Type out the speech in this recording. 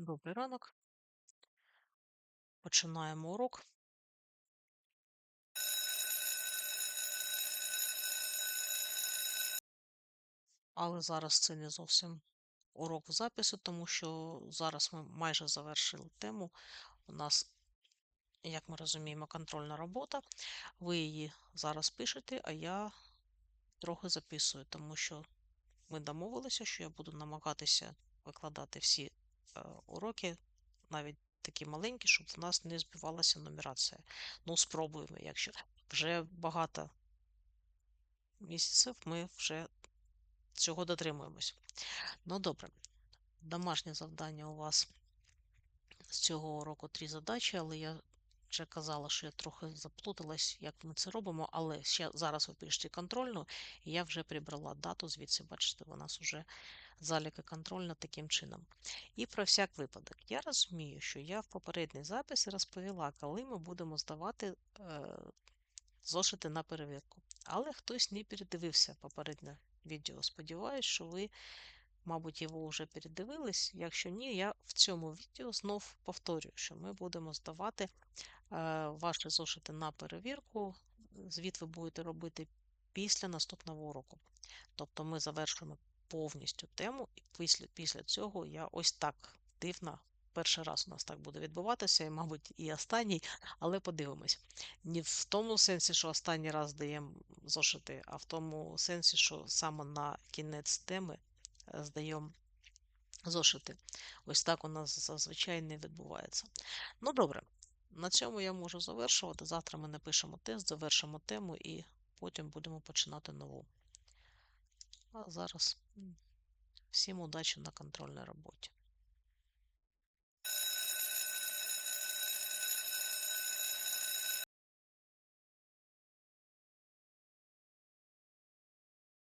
Добрий ранок. Починаємо урок. Але зараз це не зовсім урок в запису, тому що зараз ми майже завершили тему. У нас, як ми розуміємо, контрольна робота. Ви її зараз пишете, а я трохи записую, тому що ми домовилися, що я буду намагатися викладати всі уроки, навіть такі маленькі, щоб в нас не збивалася нумерація. Ну, спробуємо, якщо вже багато місяців ми вже цього дотримуємось. Ну, добре, домашнє завдання у вас з цього уроку три задачі, але я вже казала, що я трохи заплуталась, як ми це робимо, але ще зараз ви пишете контрольну, і я вже прибрала дату, звідси, бачите, у нас вже заліка контрольна таким чином. І про всяк випадок. Я розумію, що я в попередній записі розповіла, коли ми будемо здавати е, зошити на перевірку. Але хтось не передивився попереднє відео. Сподіваюсь, що ви, мабуть, його вже передивились. Якщо ні, я в цьому відео знов повторюю, що ми будемо здавати е, ваші зошити на перевірку. Звіт ви будете робити після наступного уроку. Тобто ми завершимо повністю тему, і після, після цього я ось так дивно. Перший раз у нас так буде відбуватися, і, мабуть, і останній, але подивимось. Не в тому сенсі, що останній раз даємо зошити, а в тому сенсі, що саме на кінець теми здаємо зошити. Ось так у нас зазвичай не відбувається. Ну, добре, на цьому я можу завершувати. Завтра ми напишемо тест, завершимо тему і потім будемо починати нову. А зараз всім удачі на контрольній роботі.